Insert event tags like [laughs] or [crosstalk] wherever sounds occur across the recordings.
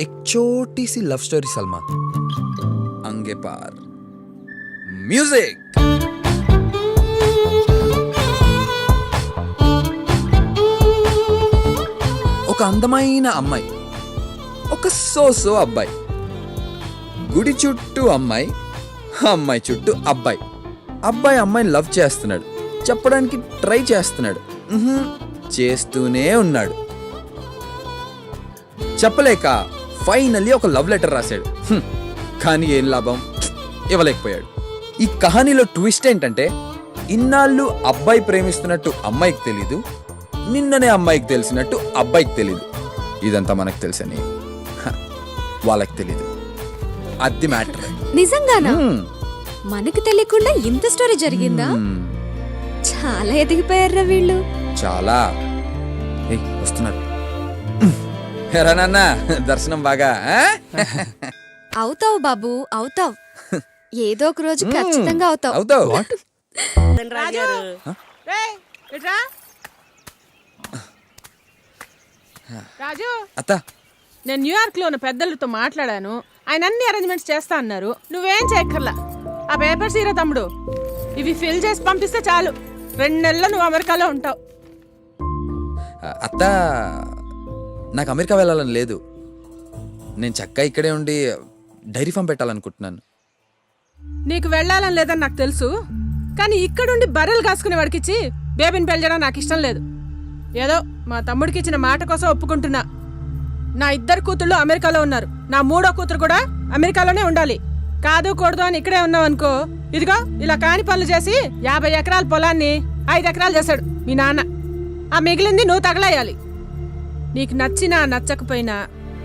एक छोटी सी love story Salma अंगे पार म्यूजिक ఒక అందమైన అమ్మాయి ఒక సోసో అబ్బాయి గుడి చుట్టూ అమ్మాయి అమ్మాయి చుట్టూ అబ్బాయి అబ్బాయి అమ్మాయిని లవ్ చేస్తున్నాడు చెప్పడానికి ట్రై చేస్తున్నాడు ఉహుం, చేస్తూనే ఉన్నాడు చెప్పలేక ఫైనల్లీ ఒక లవ్ లెటర్ రాశాడు. కానీ ఏం లాభం? ఇవ్వలేకపోయాడు. ఈ కహానీలో ట్విస్ట్ ఏంటంటే ఇన్నాళ్ళు అబ్బాయి ప్రేమిస్తున్నట్టు అమ్మాయికి తెలీదు నిన్ననే అమ్మాయికి తెలిసినట్టు అబ్బాయికి తెలీదు. ఇదంతా మనకు తెలుసని. వాళ్ళకి తెలీదు. అది మ్యాటర్. నిజంగానా? మనకు తెలియకుండా ఇంత స్టోరీ జరిగిందా? చాలా ఎదిగిపోయారా వీళ్ళు. చాలా. వస్తున్నారు. ఎరా నాన్న దర్శనం బాగా ఆ? అవుతావు బాబు అవుతావు. ఏదో ఒక రోజు ఖచ్చితంగా అవుతావు. అవుతావు? రాజు. అత్త. నేను న్యూయార్క్లో ఉన్న పెద్దలతో మాట్లాడాను. ఆయన అన్ని అరేంజ్మెంట్స్ చేస్తా అన్నారు. నువ్వేం చేయక్కర్లా. ఆ పేపర్స్ ఇరా తమ్ముడు. ఇవి ఫిల్ చేసి పంపిస్తే చాలు. రెండు నెలలు నువ్వు అమెరికాలో ఉంటావు. అత్త నాకు అమెరికా వెళ్ళాలని లేదు. నేను చక్కగా ఇక్కడే ఉండి డైరీ ఫామ్ పెట్టాలనుకుంటున్నాను. నీకు వెళ్ళాలని లేదని నాకు తెలుసు. కానీ ఇక్కడుండి బర్రెలు కాసుకునే వాడికిచ్చి బేబీని పెళ్ళడం నాకు ఇష్టం లేదు. ఏదో మా తమ్ముడికి ఇచ్చిన మాట కోసం ఒప్పుకుంటున్నా. నా ఇద్దరు కూతుళ్ళు అమెరికాలో ఉన్నారు. నా మూడో కూతురు కూడా అమెరికాలోనే ఉండాలి. కాదు కూడదు అని ఇక్కడే ఉన్నావు అనుకో ఇదిగో ఇలా కాని పనులు చేసి యాభై ఎకరాల పొలాన్ని ఐదు ఎకరాలు చేశాడు మీ నాన్న. ఆ మిగిలింది నువ్వు తగలేయాలి. నీకు నచ్చినా నచ్చకపోయినా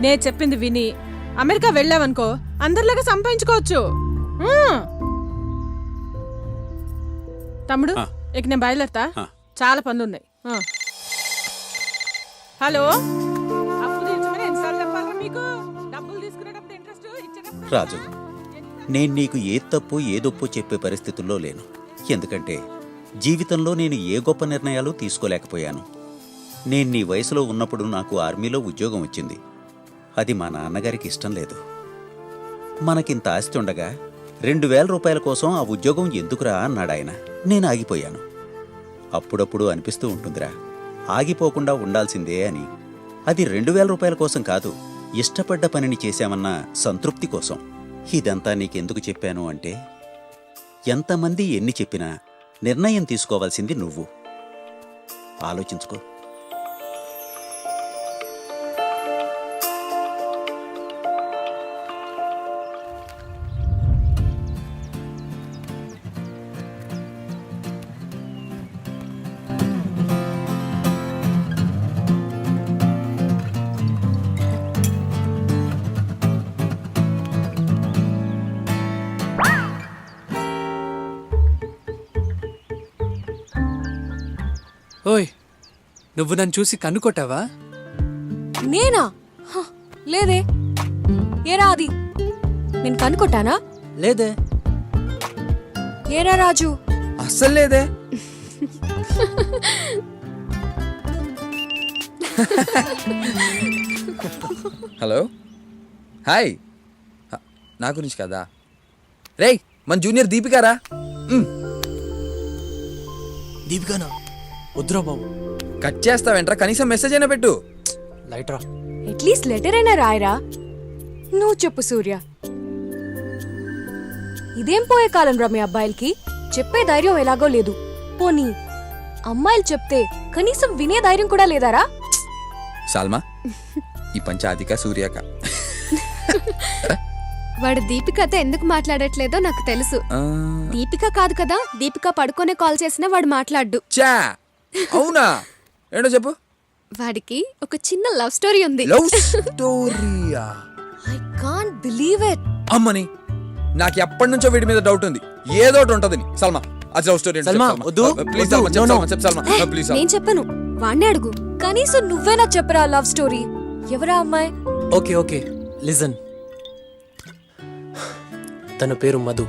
నే చెప్పింది విని అమెరికా వెళ్ళావనుకో అందరిలాగా సంపాదించుకోవచ్చు. తమ్ముడు. ఇక నేను బయలుదేరతా. చాలా పనులు ఉన్నాయి. హలో రాజు నేను నీకు ఏ తప్పు ఏదొప్పు చెప్పే పరిస్థితుల్లో లేను ఎందుకంటే జీవితంలో నేను ఏ గొప్ప నిర్ణయాలు తీసుకోలేకపోయాను నేను నీ వయసులో ఉన్నప్పుడు నాకు ఆర్మీలో ఉద్యోగం వచ్చింది. అది మా నాన్నగారికి ఇష్టం లేదు. మనకింత ఆస్తి ఉండగా రెండు వేల రూపాయల కోసం ఆ ఉద్యోగం ఎందుకురా అన్నాడు ఆయన. నేను ఆగిపోయాను. అప్పుడప్పుడు అనిపిస్తూ ఉంటుందిరా. ఆగిపోకుండా ఉండాల్సిందే అని. అది రెండు వేల రూపాయల కోసం కాదు ఇష్టపడ్డ పనిని చేశామన్న సంతృప్తి కోసం. ఇదంతా నీకెందుకు చెప్పాను అంటే ఎంతమంది ఎన్ని చెప్పినా నిర్ణయం తీసుకోవాల్సింది నువ్వు. ఆలోచించుకో. నువ్వు నన్ను చూసి కన్నుకొట్టావా నేనా? హ, లేదే. ఏరా అది? నేను కనుకొట్టానా? లేదే. ఏరా రాజు? అస్సలు లేదే. హలో. హాయ్. హ, నా గురించి కదా? రేయ్ మన జూనియర్ దీపికారా? దీపికానా? వద్దురా బాబు. కట్ చేస్తావేంట్రా కనీసం మెసేజ్ అయినా పెట్టు. లైట్ రా. అట్లీస్ట్ లెటర్ అయినా రాయరా? నువ్వు చెప్పు సూర్య. ఇదేం పోయే కాలం రా మీ అబ్బాయిలకి? చెప్పే ధైర్యం ఎలాగో లేదు. పోనీ అమ్మాయిలు చెప్తే కనీసం వినే ధైర్యం కూడా లేదారా? సాల్మా ఈ పంచాదిక సూర్యక. వాడు దీపికతో ఎందుకు మాట్లాడట్లేదో నాకు తెలుసు. ఆ, దీపిక కాదు కదా దీపిక పడుకోనే కాల్ చేసినా వాడు మాట్లాడ్డు. చా అవునా? ఏంటో చెప్పు. వాడికి ఒక చిన్న లవ్ స్టోరీ ఉంది. లవ్ స్టోరీయా? ఐ కాంట్ బిలీవ్ ఇట్ అమ్మని నాకు ఎప్పటి నుంచో వీడి మీద డౌట్ ఉంది. ఏదో ఒకటి ఉంటదని సల్మా అది లవ్ స్టోరీ సల్మా, వద్దు, ప్లీజ్ సల్మా చెప్పు. సల్మా, చెప్పు సల్మా. ప్లీజ్ నేను చెప్పను. వాణ్ణి అడుగు. కనీసం నువ్వేనా చెప్పరా లవ్ స్టోరీ? ఎవరా అమ్మాయి? Okay okay. లిజన్. తన పేరు మధు.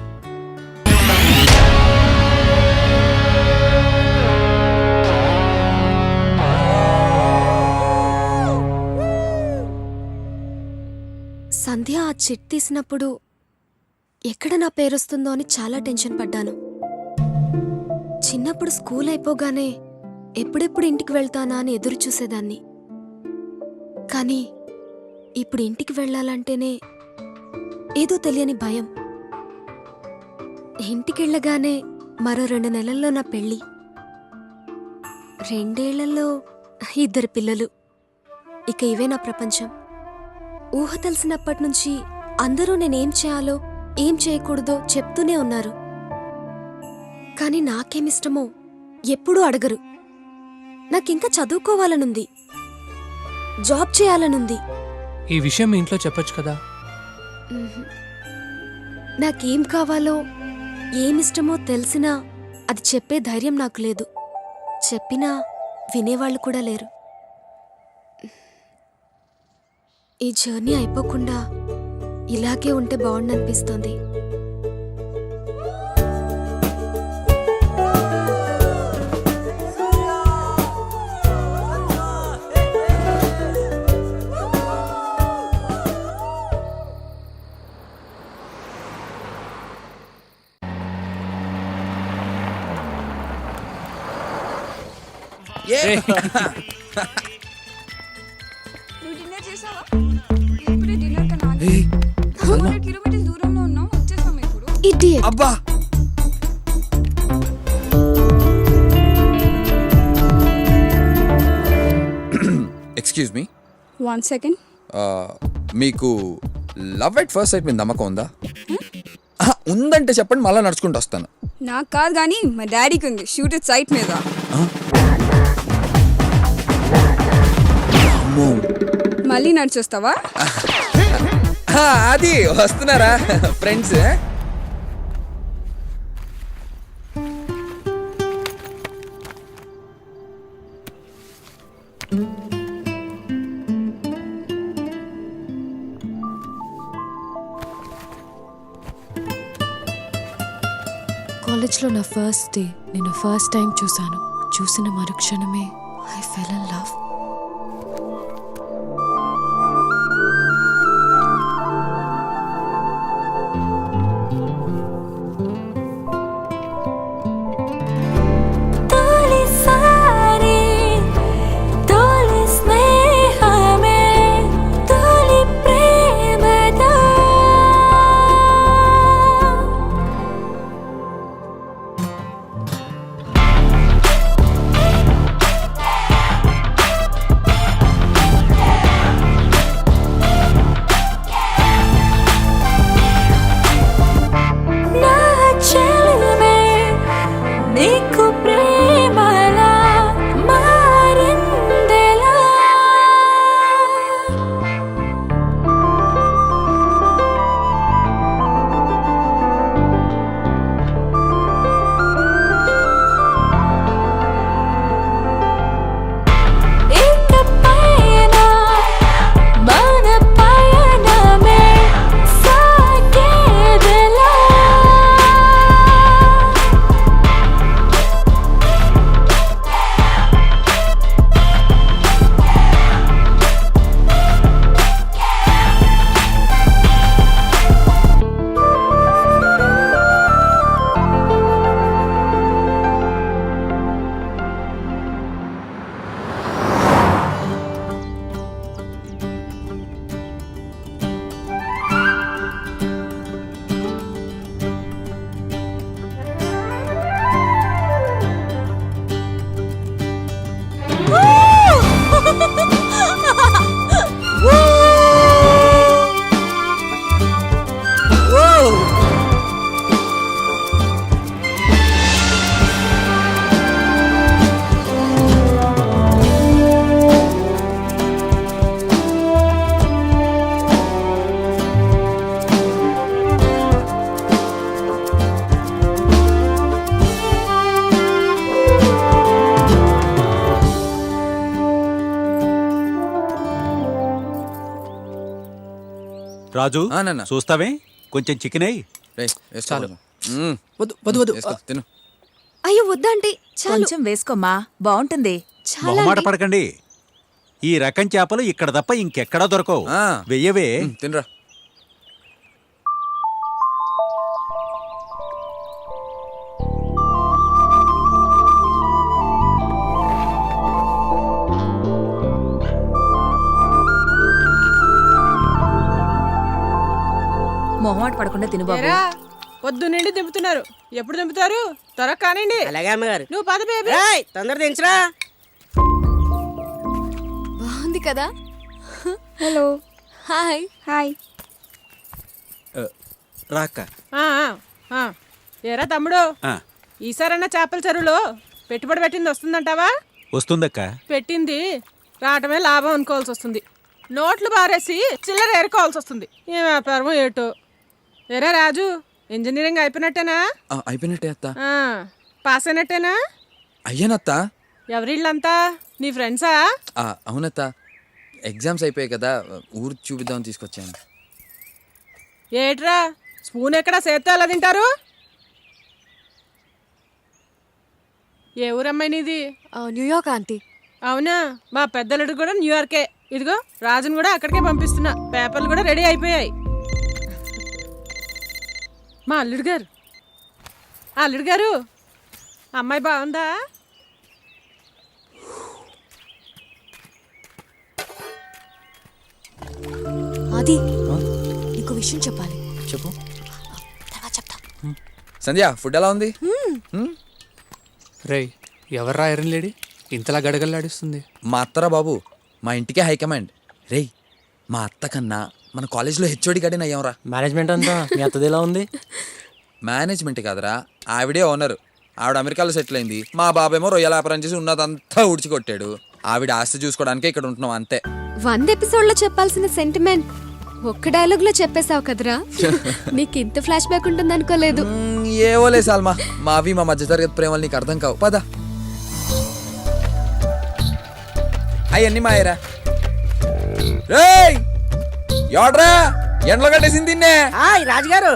సంధ్య ఆ చిట్ తీసినప్పుడు ఎక్కడ నా పేరొస్తుందో అని చాలా టెన్షన్ పడ్డాను. చిన్నప్పుడు స్కూల్ అయిపోగానే ఎప్పుడెప్పుడు ఇంటికి వెళ్తానా అని ఎదురు చూసేదాన్ని. కానీ ఇప్పుడు ఇంటికి వెళ్ళాలంటేనే ఏదో తెలియని భయం. ఇంటికెళ్ళగానే మరో రెండు నెలల్లో నా పెళ్ళి. రెండేళ్ళలో ఇద్దరు పిల్లలు. ఇక ఇవే నా ప్రపంచం. ఊహ తెలిసినప్పటి నుంచి అందరూ నేనేం చేయాలో ఏం చేయకూడదో చెప్తూనే ఉన్నారు. కానీ నాకేమిష్టమో ఎప్పుడూ అడగరు. నాకింకా చదువుకోవాలనుంది. జాబ్ చేయాలనుంది. ఈ విషయం ఇంట్లో చెప్పొచ్చు కదా. నాకేం కావాలో ఏమిష్టమో తెలిసినా అది చెప్పే ధైర్యం నాకు లేదు. చెప్పినా వినేవాళ్ళు కూడా లేరు. ఈ జర్నీ అయిపోకుండా ఇలాగే ఉంటే బాగుండనిపిస్తోంది. నువ్వు ఇడియట్ అబ్బా. ఎక్స్క్యూజ్ మీ వన్ సెకండ్ మీకు లవ్ ఎట్ ఫస్ట్ సైట్ మీద నమ్మకం ఉందా? ఆహా, ఉందంటే చెప్పండి మళ్ళీ నడుచుకుంటూ వస్తాను. నాకు కాదు కానీ మా డాడీకి ఉంది షూట్ ఇట్ సైట్ మీద. మళ్ళీ నడిచొస్తావా? అది వస్తున్నారా? [laughs] ఫ్రెండ్స్ కాలేజ్లో నా ఫస్ట్ డే నేను ఫస్ట్ టైం చూశాను. చూసిన మరుక్షణమే I fell in love Raju ఆ, నాన్న. చూస్తావే? కొంచెం చికెన్ అయ్యి. రేయ్, వేసుకో చాలు. కొంచెం. మ్మ్. వద్దు వద్దు వద్దు. వేసుకో, తిను. అయ్యో వద్దంటే చాలు. కొంచెం వేసుకోమ్మా. బాగుంటుంది. చాలా మొహమాట అండి. పడకండి. ఈ రకం చేపలు ఇక్కడ తప్ప ఇంకెక్కడా దొరకవు. ఆ. వెయ్యవే. మ్మ్, తినరా. పడకుండా తిను బాబు. పొద్దు నుండి దింపుతున్నారు. ఎప్పుడు దింపుతారు? త్వరగా కానివ్వండి అలాగే అమ్మగారు. నువ్వు పద బేబీ. ఏయ్, తొందర దించరా. బాగుంది కదా? హలో. హాయ్. హాయ్. రాక్క. ఆ, ఆ, ఆ. ఏరా తమ్ముడు? ఈసారన్నా చేపల చెరువులో పెట్టుబడి పెట్టింది వస్తుందంటావా? వస్తుందక్క. పెట్టింది. రావటమే లాభం అనుకోవాల్సి వస్తుంది. నోట్లు బారేసి చిల్లర ఏరుకోవాల్సి వస్తుంది. ఏ వ్యాపారం ఏటో. ఏరా రాజు ఇంజనీరింగ్ అయిపోయినట్టేనా? ఆ, అయిపోయినట్టే అత్త. ఆ, పాస్ అయినట్టేనా? అయ్యానత్త. ఎవరిళ్ళంతా? నీ ఫ్రెండ్సా ఆ, అవునత్త. ఎగ్జామ్స్ అయిపోయాయి కదా ఊరు చూపిద్దామని తీసుకొచ్చాను. ఏట్రా స్పూన్ ఎక్కడ చేత్తో ఎలా తింటారు? ఏ ఊరమ్మాయి నీది? New York aunty. అవునా? మా పెద్దలుడు కూడా న్యూయార్కే ఇదిగో రాజును కూడా అక్కడికే పంపిస్తున్నా. పేపర్లు కూడా రెడీ అయిపోయాయి. మా అల్లుడు గారు. అల్లుడు గారు అమ్మాయి బాగుందా? అది నీకు విషయం చెప్పాలి. చెప్పు. తర్వాత చెప్తా. సంధ్య ఫుడ్ ఎలా ఉంది? రేయ్ ఎవర్రా ఐరన్ లేడీ? ఇంతలా గడగల్లాడిస్తుంది మా అత్తరా బాబు మా ఇంటికే హైకమాండ్. రేయ్ మా అత్త కన్నా మన కాలేజ్లో హెచ్ఓడి గడిన అయ్యాంరా? మేనేజ్మెంట్ అంతా? మీ అత్తది ఎలా ఉంది? మేనేజ్మెంట్ కాదురా. ఆవిడే ఓనర్ ఆవిడ అమెరికాలో సెటిల్ అయింది. మా బాబేమో రొయ్యల వ్యాపారం చేసి ఉన్నదంతా ఉడిచికొట్టాడు ఆవిడ ఆస్తి చూసుకోవడానికే ఇక్కడ ఉంటున్నాం అంతే. వంద ఎపిసోడ్లో చెప్పాల్సిన సెంటిమెంట్ ఒక్క డైలాగ్లో చెప్పేశావు కదరా? [laughs] నీకు ఇంత ఫ్లాష్ బ్యాక్ ఉంటుంది అనుకోలేదు ఏవోలే సాల్మా. మావి మా మధ్య తరగతి ప్రేమలు నీకు అర్థం కావు. పద. అవన్నీ మాయరా. రేయ్! ఎవడ్రా? ఎండలో కట్టేసింది తిన్నే హాయ్ రాజుగారు.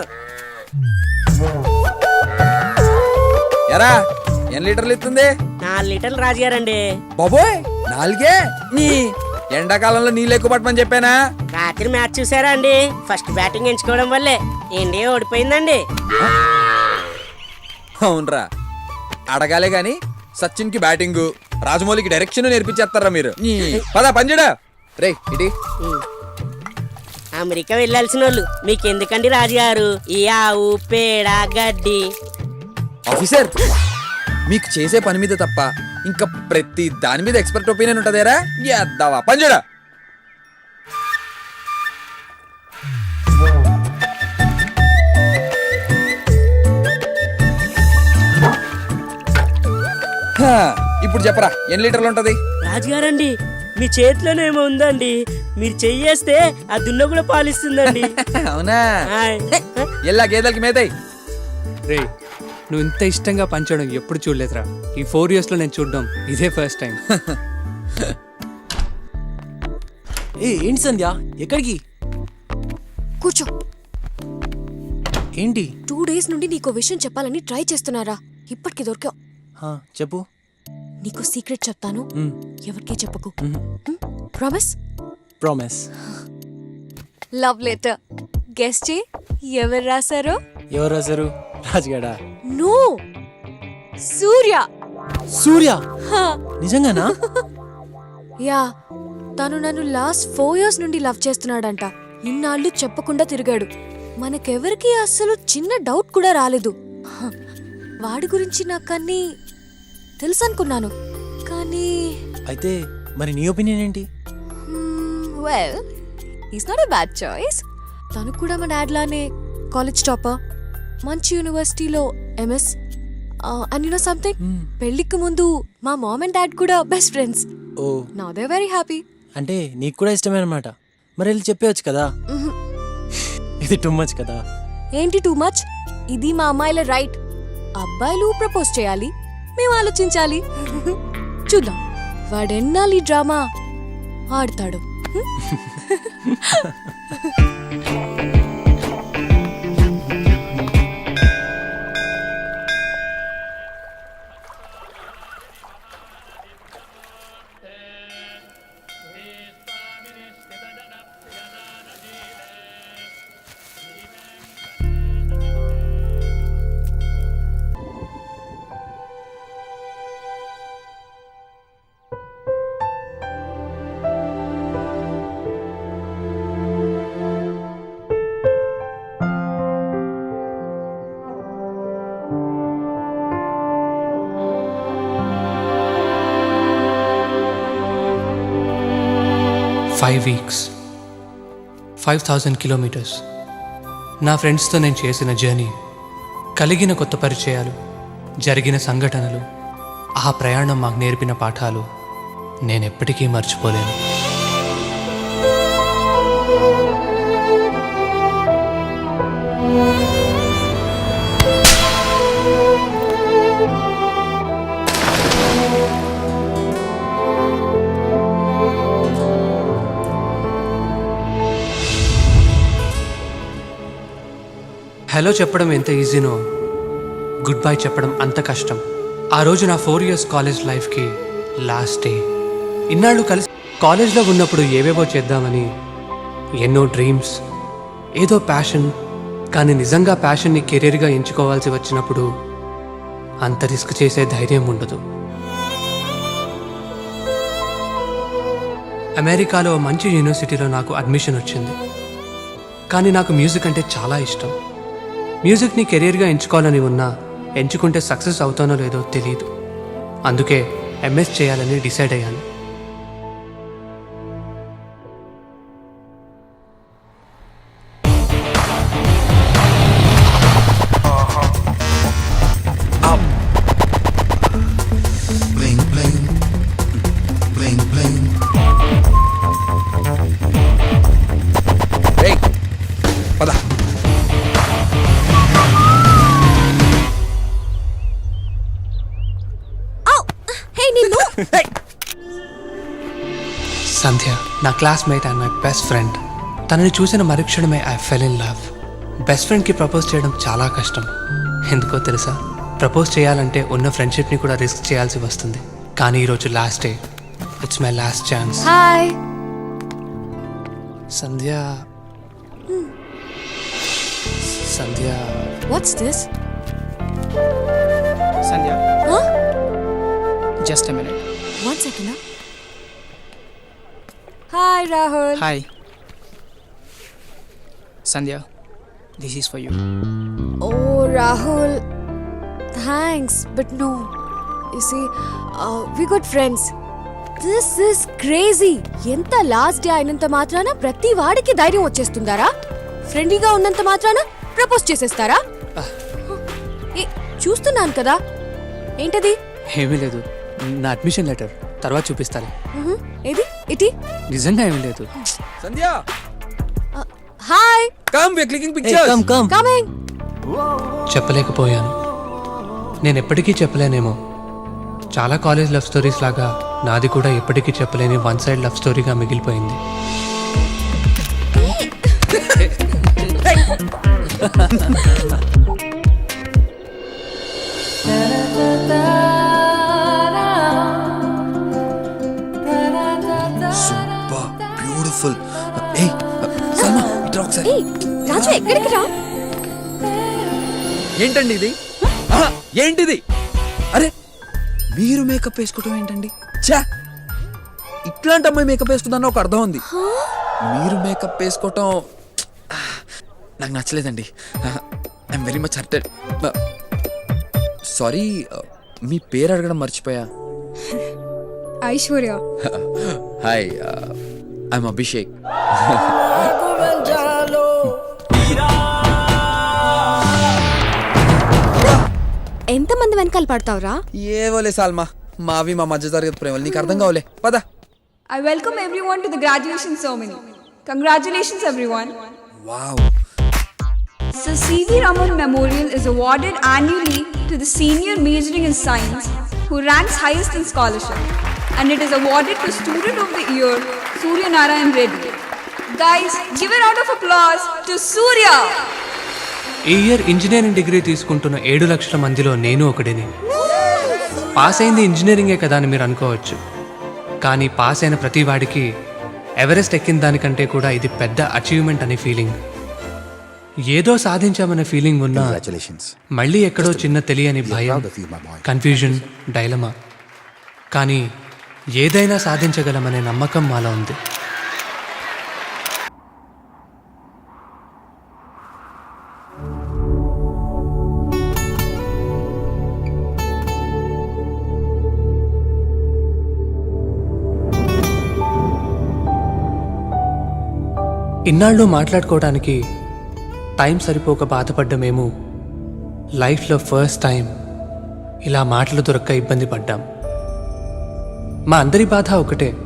ఎరా ఎన్ని లీటర్లు ఇస్తుంది నాలుగు లీటర్లు రాజుగారండి. బాబోయ్ నాలుగే? నీ. ఎండాకాలంలో నీళ్ళు ఎక్కువ పట్టమని చెప్పానా? రాత్రి మ్యాచ్ చూసారా అండి? ఫస్ట్ బ్యాటింగ్ ఎంచుకోవడం వల్లే ఇండియా ఓడిపోయిందండి. అవునరా. అడగాలే గాని సచిన్కి బ్యాటింగ్ రాజమౌళికి డైరెక్షన్ నేర్పించేస్తారా మీరు? పద పంజడా. రే అమెరికా వెళ్ళాల్సిన వాళ్ళు మీకు ఎందుకండి రాజుగారు? ఈ ఆవు పేడ గడ్డి. ఆఫీసర్ మీకు చేసే పని మీద తప్ప ఇంకా ప్రతి దాని మీద ఎక్స్పర్ట్ ఒపీనియన్ ఉంటదేరా? ఎద్దావా పంజడా ఇప్పుడు చెప్పరా ఎన్ని లీటర్లు ఉంటది? రాజుగారండి మీ చేతిలోనేమో ఉందండి. మీరు చెయ్యేస్తే ఆ దున్న కూడా పాలిస్తుందండి. [laughs] అవునా? హాయ్. ఎల్లా గేదెలకి మేతాయి రేయ్ నువ్వు ఇంత ఇష్టంగా పంచడం ఎప్పుడు చూడలేదురా. ఈ ఫోర్ ఇయర్స్లో నేను చూడడం ఇదే ఫస్ట్ టైం. [laughs] ఏ ఏంటి సంధ్య? ఎక్కడికి? కూర్చో. ఏంటి? టూ డేస్ నుండి నీకు విషయం చెప్పాలని ట్రై చేస్తున్నారా? ఇప్పటికి దొరికావు హా, చెప్పు. నీకు సీక్రెట్ చెప్తాను. ఎవరికీ చెప్పకు. Promise promise love letter guess చే ఎవరు రాశారో? ఎవరు రాశారు? రాజుగాడా? నో. సూర్య. సూర్య? హా. నిజంగానా? [laughs] యా. తను నన్ను లాస్ట్ ఫోర్ ఇయర్స్ నుండి లవ్ చేస్తున్నాడంట. ఇన్నాళ్ళు చెప్పకుండా తిరిగాడు. మనకెవరికి అస్సలు చిన్న డౌట్ కూడా రాలేదు. [laughs] వాడి గురించి నాకన్నీ తెలుసు అనుకున్నాను కానీ అయితే మరి నీ ఒపీనియన్ ఏంటి? Well is not a bad choice తను కూడా మా డాడ్ లానే కాలేజ్ టాపర్ మంచి యూనివర్సిటీలో MS and you know something hmm, పెళ్ళికి ముందు మా మామ్ అండ్ డాడ్ కూడా బెస్ట్ ఫ్రెండ్స్ ఓ. నా దే వెరీ హ్యాపీ అంటే నీకు కూడా ఇష్టమే అనమాట మరి వెళ్ళి చెప్పేయచ్చు కదా? ఇది టూ మచ్ కదా? ఏంటి టూ మచ్ ఇది మా అమ్మాయిల రైట్ అబ్బాయిలు ప్రపోజ్ చేయాలి. మేము ఆలోచించాలి. చూద్దాం. వాడెన్నాళ్ళు ఈ డ్రామా? ఆడతాడు. [laughs] Five weeks five thousand kilometres నా ఫ్రెండ్స్తో నేను చేసిన జర్నీ కలిగిన కొత్త పరిచయాలు జరిగిన సంఘటనలు ఆ ప్రయాణం మాకు నేర్పిన పాఠాలు నేను ఎప్పటికీ మర్చిపోలేను. హలో చెప్పడం ఎంత ఈజీనో? గుడ్ బై చెప్పడం అంత కష్టం. ఆ రోజు నా ఫోర్ ఇయర్స్ కాలేజ్ లైఫ్కి లాస్ట్ డే ఇన్నాళ్ళు కలిసి కాలేజ్లో ఉన్నప్పుడు ఏవేవో చేద్దామని ఎన్నో డ్రీమ్స్ ఏదో ప్యాషన్ కానీ నిజంగా ప్యాషన్ని కెరీర్గా ఎంచుకోవాల్సి వచ్చినప్పుడు అంత రిస్క్ చేసే ధైర్యం ఉండదు. అమెరికాలో మంచి యూనివర్సిటీలో నాకు అడ్మిషన్ వచ్చింది. కానీ నాకు మ్యూజిక్ అంటే చాలా ఇష్టం. మ్యూజిక్ని కెరీర్గా ఎంచుకోవాలని ఉన్నా ఎంచుకుంటే సక్సెస్ అవుతానో లేదో తెలియదు అందుకే ఎంఎస్ చేయాలని డిసైడ్ అయ్యాను. నిన్ను సంధ్య [laughs] నా classmate and my best friend తనని చూసిన మరుక్షణమే I fell in love best ఫ్రెండ్కి ప్రపోజ్ చేయడం చాలా కష్టం. ఎందుకో తెలుసా? ప్రపోజ్ చేయాలంటే ఉన్న ఫ్రెండ్షిప్ని కూడా రిస్క్ చేయాల్సి వస్తుంది. కానీ ఈరోజు last day it's my last chance hi Sandhya Sandhya what's this Sandhya? Just minute. One second hi Rahul hi Sandhya this is for you oh Rahul thanks but no you see we good friends this is crazy ఎంత last day అయినంత మాత్రాన ప్రతి వాడికి ధైర్యం వచ్చేస్తుందారా? ఫ్రెండ్లీగా ఉన్నంత మాత్రాన propose చేసేస్తారా? ఏ చూస్తున్నాను కదా. ఏంటది? ఏమీ లేదు. నా అడ్మిషన్ లెటర్. తర్వాత చూపిస్తాను. ఏది? ఇటీ? నిజంగా ఏమీ లేదు. Sandhya! Hi! Come we clicking come pictures come coming చెప్పలేకపోయాను. నేను ఎప్పటికీ చెప్పలేనేమో. చాలా కాలేజ్ లవ్ స్టోరీస్ లాగా నాది కూడా ఎప్పటికీ చెప్పలేని వన్ సైడ్ లవ్ స్టోరీగా మిగిలిపోయింది. [laughs] ఏయ్ రాజు ఎక్కడికి రా? ఏంటండి ఇది? ఆహా, ఏంటిది? అరే మీరు మేకప్ వేసుకోవటం ఏంటండి? చా ఇట్లాంటి అమ్మాయి మేకప్ వేసుకుందాన్న ఒక అర్థం ఉంది. మీరు మేకప్ వేసుకోవటం ఆ, నాకు నచ్చలేదండి. I'm very much hurted sorry మీ పేరు అడగడం మర్చిపోయా. ఐశ్వర్య. హాయ్ ఐఎమ్ అభిషేక్ ఎంతమంది వెనకాల పడతావురా ఏవోలే సాల్మా మావి మా మధ్య జరిగేది ప్రేమలు నీకు అర్థం కావలే పద I welcome everyone to the graduation ceremony. Congratulations, everyone. Wow So, CV Raman Memorial is awarded annually to the senior majoring in science who ranks highest in scholarship, and it is awarded to Student of the Year Surya Narayan Reddy. Guys, give a round of applause to Surya! ఈ year engineering degree తీసుకుంటున్న ఏడు లక్షల మందిలో నేను ఒకడిని. Pass అయింది ఇంజనీరింగే కదా అని మీరు అనుకోవచ్చు. కానీ పాస్ అయిన ప్రతి వాడికి ఎవరెస్ట్ ఎక్కిన దానికంటే కూడా ఇది పెద్ద అచీవ్మెంట్ అనే ఫీలింగ్ ఏదో సాధించామనే ఫీలింగ్ ఉన్నా మళ్ళీ ఎక్కడో చిన్న తెలియని భయం కన్ఫ్యూజన్ డైలమా కానీ ఏదైనా సాధించగలమనే నమ్మకం మాలో ఉంది. ఇన్నాళ్ళు మాట్లాడుకోవడానికి టైం సరిపోక బాధపడ్డ మేము లైఫ్లో ఫస్ట్ టైం ఇలా మాటలు దొరక్క ఇబ్బంది పడ్డాం. మా అందరి బాధ ఒకటే.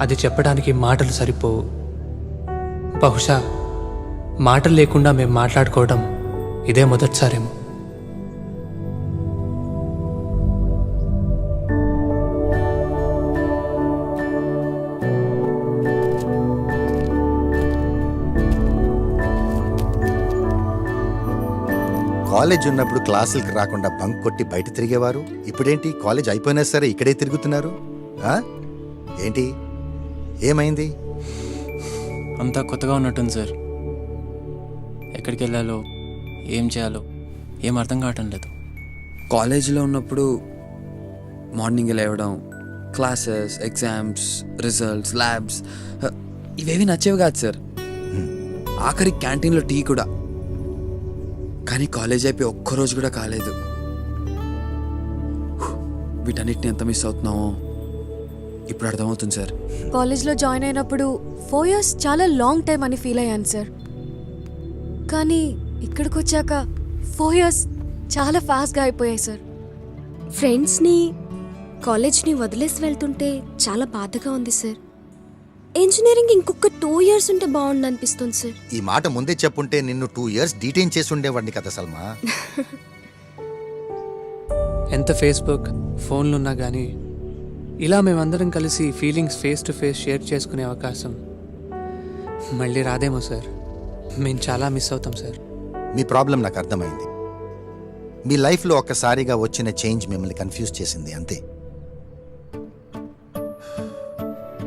అది చెప్పడానికి మాటలు సరిపోవు. బహుశా మాటలు లేకుండా మేము మాట్లాడుకోవడం ఇదే మొదటిసారేమో. కాలేజ్ ఉన్నప్పుడు క్లాసులకు రాకుండా బంక్ కొట్టి బయట తిరిగేవారు? ఇప్పుడేంటి? కాలేజ్ అయిపోయినా సరే ఇక్కడే తిరుగుతున్నారు? ఆ? ఏంటి? ఏమైంది? అంతా కొత్తగా ఉన్నట్టుంది సార్. ఎక్కడికి వెళ్ళాలో ఏం చేయాలో ఏం అర్థం కావటం లేదు. కాలేజీలో ఉన్నప్పుడు మార్నింగ్ లేవడం క్లాసెస్ ఎగ్జామ్స్ రిజల్ట్స్ ల్యాబ్స్ ఇవేవి నచ్చేవి కాదు సార్. ఆఖరి క్యాంటీన్లో టీ కూడా. కానీ కాలేజ్ అయిపోయి ఒక్కరోజు కూడా కాలేదు. వీటన్నిటిని ఎంత మిస్ అవుతున్నామో ఇప్పుడు అర్థమవుతుంది సార్. కాలేజ్లో జాయిన్ అయినప్పుడు ఫోర్ ఇయర్స్ చాలా లాంగ్ టైం అని ఫీల్ అయ్యాను సార్. కానీ ఇక్కడికి వచ్చాక ఫోర్ ఇయర్స్ చాలా ఫాస్ట్గా అయిపోయాయి సార్. ఫ్రెండ్స్ని కాలేజ్ని వదిలేసి వెళ్తుంటే చాలా బాధగా ఉంది సార్. ఇంజనీరింగ్ ఇంకొక టూ ఇయర్స్ ఉంటే బాగుండు అనిపిస్తుంది సార్ ఈ మాట ముందే చెప్పుంటే నిన్ను టూ ఇయర్స్ డీటైన్ చేసి ఉండేవాడిని కదా సల్మా. [laughs] ఎంత ఫేస్బుక్ ఫోన్లు ఉన్నా కానీ ఇలా మేమందరం కలిసి feelings face to face share చేసుకునే అవకాశం మళ్ళీ రాదేమో సార్ మేము చాలా మిస్ అవుతాం సార్ మీ ప్రాబ్లం నాకు అర్థమైంది. మీ లైఫ్లో ఒక్కసారిగా వచ్చిన చేంజ్ మిమ్మల్ని కన్ఫ్యూజ్ చేసింది అంతే.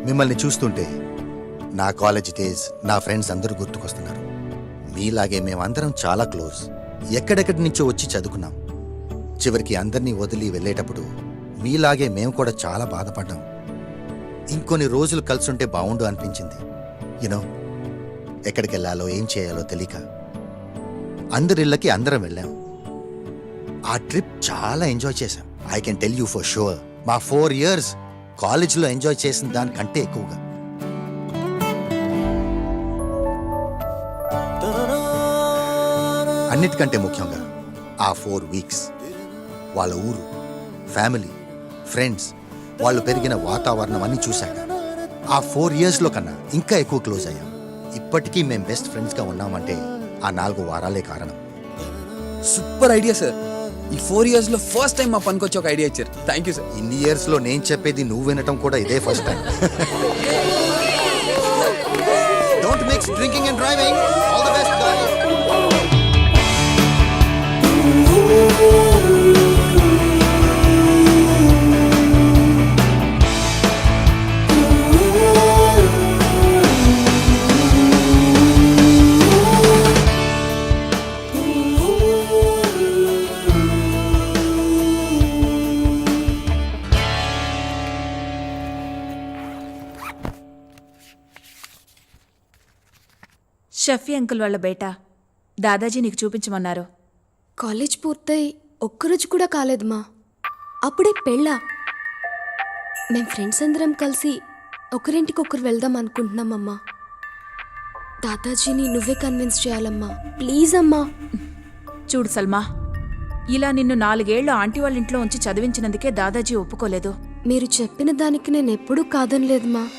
మిమ్మల్ని చూస్తుంటే నా కాలేజ్ డేస్ నా ఫ్రెండ్స్ అందరూ గుర్తుకొస్తున్నారు. మీలాగే మేమందరం చాలా క్లోజ్. ఎక్కడెక్కడి నుంచో వచ్చి చదువుకున్నాం. చివరికి అందరినీ వదిలి వెళ్ళేటప్పుడు మీలాగే మేము కూడా చాలా బాధపడ్డాం. ఇంకొన్ని రోజులు కలిసుంటే బాగుండు అనిపించింది. యునో ఎక్కడికి వెళ్ళాలో ఏం చేయాలో తెలియక అందరిళ్ళకి అందరం వెళ్ళాం. ఆ ట్రిప్ చాలా ఎంజాయ్ చేశాం. I can tell you for sure మా ఫోర్ ఇయర్స్ కాలేజీలో ఎంజాయ్ చేసిన దానికంటే ఎక్కువగా. అన్నిటికంటే ముఖ్యంగా ఆ ఫోర్ వీక్స్. వాళ్ళ ఊరు ఫ్యామిలీ ఫ్రెండ్స్ వాళ్ళు పెరిగిన వాతావరణం అన్ని చూశాక ఆ ఫోర్ ఇయర్స్లో కన్నా ఇంకా ఎక్కువ క్లోజ్ అయ్యాం. ఇప్పటికీ మేము బెస్ట్ ఫ్రెండ్స్గా ఉన్నామంటే ఆ నాలుగు వారాలే కారణం. Super idea sir. ఈ ఫోర్ ఇయర్స్లో ఫస్ట్ టైం మా పనికి వచ్చి ఒక ఐడియా ఇచ్చారు. థ్యాంక్ యూ సార్ ఇన్ని ఇయర్స్లో నేను చెప్పేది నువ్వు వినటం కూడా ఇదే first time. Don't mix drinking and driving all the best Shafi uncle వాళ్ళ బేట. దాదాజీ నీకు చూపించమన్నారు. కాలేజ్ పూర్తయి ఒక్కరోజు కూడా కాలేదు మా. అప్పుడే పెళ్ళా. మేం ఫ్రెండ్స్ అందరం కలిసి ఒకరింటికొకరు వెళ్దాం అనుకుంటున్నామమ్మా. దాదాజీని నువ్వే కన్విన్స్ చేయాలమ్మా. ప్లీజ్ అమ్మా. చూడు సల్మా ఇలా నిన్ను నాలుగేళ్ళు ఆంటీ వాళ్ళ ఇంట్లో ఉంచి చదివించినందుకే దాదాజీ ఒప్పుకోలేదు. మీరు చెప్పిన దానికి నేను ఎప్పుడూ కాదనలేదు మా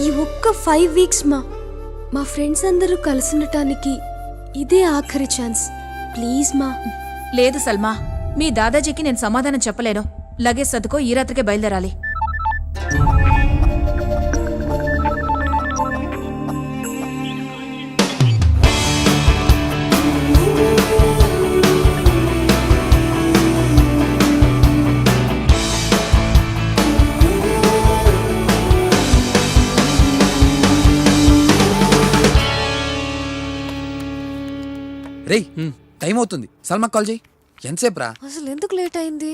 ఈ ఒక్క ఫైవ్ వీక్స్ మా మా ఫ్రెండ్స్ అందరూ కలిసి ఉండటానికి ఇదే ఆఖరి ఛాన్స్. ప్లీజ్ మా. లేదు సల్మా మీ దాదాజీకి నేను సమాధానం చెప్పలేను. లగేజ్ సర్దుకో ఈ రాత్రికే బయలుదేరాలి. టైం అవుతుంది సల్మా కాల్ చేయి. ఎంతసేపు రా అసలు ఎందుకు లేట్ అయింది?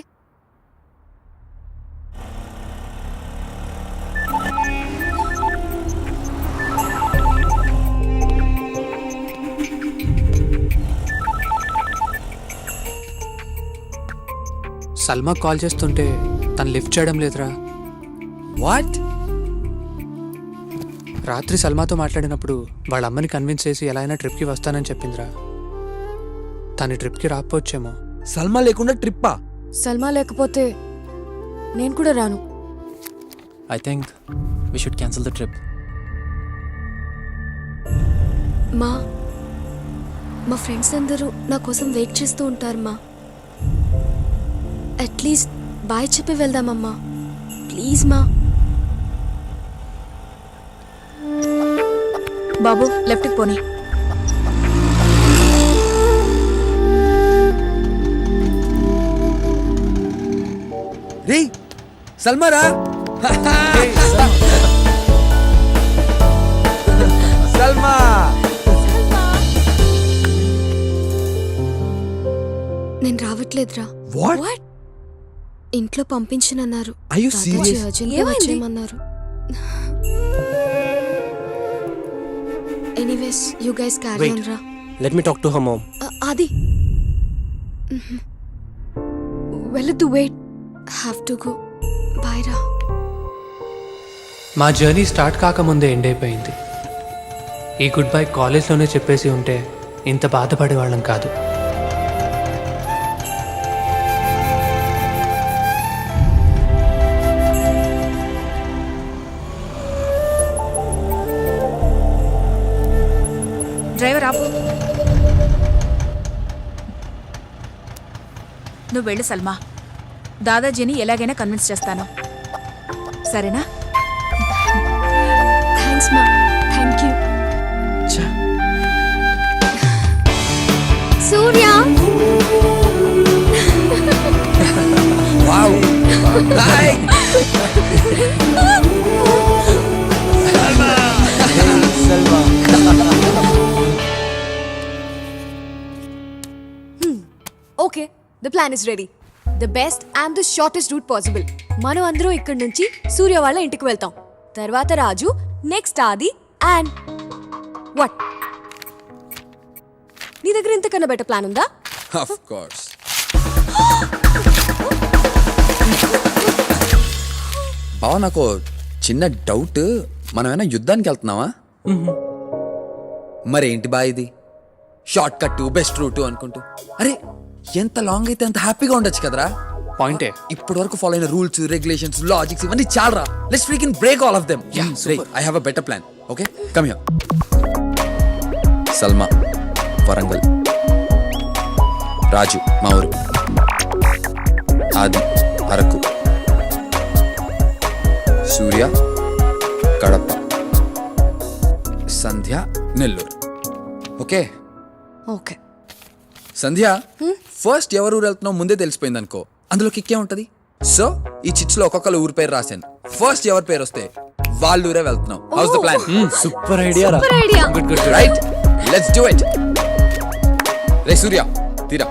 సల్మా కాల్ చేస్తుంటే తను లిఫ్ట్ చేయడం లేదురా. వాట్? రాత్రి సల్మాతో మాట్లాడినప్పుడు వాళ్ళ అమ్మని కన్విన్స్ చేసి ఎలా అయినా ట్రిప్కి వస్తానని చెప్పిందిరా. తను ట్రిప్కి రాకపోవచ్చేమో. సల్మా లేకుండా ట్రిప్పా? సల్మా లేకపోతే నేను కూడా రాను. I think we should cancel the trip. మా మా ఫ్రెండ్స్ అందరూ నా కోసం వెయిట్ చేస్తూ ఉంటారు మా. అట్లీస్ట్ బాయ్ చెప్పి వెళ్దామమ్మా ప్లీజ్ మా. బాబు లెఫ్ట్కి పోనీ. రే సల్మారా? సల్మా. నేను రావట్లేదురా. వాట్? ఇంట్లో పంపించనన్నారు. Are you దాదాజీ serious? ఏమైంది? వచ్చేయమన్నారు. Anyways you guys carry Wait. On రా. Let me talk to her mom అది వెళ్ళొద్దు wait have to go bye రా మా జర్నీ స్టార్ట్ కాకముందే ఎండ్ అయిపోయింది. ఈ గుడ్ బై కాలేజ్లోనే చెప్పేసి ఉంటే ఇంత బాధపడేవాళ్ళం కాదు. డ్రైవర్ ఆపు. నువ్వు వెళ్ళు సల్మా. దాదాజీని ఎలాగైనా కన్విన్స్ చేస్తాను. సరేనా? థ్యాంక్స్ మా thank you Surya! Wow. Hi. Okay the plan is ready the best and the shortest route possible. మనం అందరం ఇక్కడి నుంచి సూర్య వాళ్ళ ఇంటికి వెళ్తాం. తర్వాత Raju next Aadi and what నీ దగ్గర ఇంతకన్నా బెటర్ ప్లాన్ ఉందా? ఆఫ్ కోర్స్ బావ నాకు చిన్న డౌట్. మనమేనా యుద్ధానికి వెళ్తున్నావా మరేంటి బా ఇది? షార్ట్ కట్ బెస్ట్ రూట్ అనుకుంటూ. అరే ఎంత లాంగ్ అయితే అంత హ్యాపీగా ఉండొచ్చు కదరా? పాయింటే ఇప్పటి వరకు ఫాలో అయిన రూల్స్ రెగ్యులేషన్స్ లాజిక్స్ ఇవన్నీ చాలరా. Let's free can break all of them I have a better plan okay come here Salma Warangal Raju మా ఊరు Aadi Araku Surya Kadapa Sandhya Nellore okay okay Sandhya first ఎవరు ఊరు వెళ్తున్నావు ముందే తెలిసిపోయింది అనుకో. అందులో కిక్కే ఉంటది. సో ఈ చిట్స్లో ఒక్కొక్కరు ఊరి పేరు రాశాను. ఫస్ట్ ఎవరి పేరు వస్తే వాళ్ళ ఊరే వెళ్తున్నాం. House the plan super idea రా. Good good right let's do it రే సూర్య తీరా.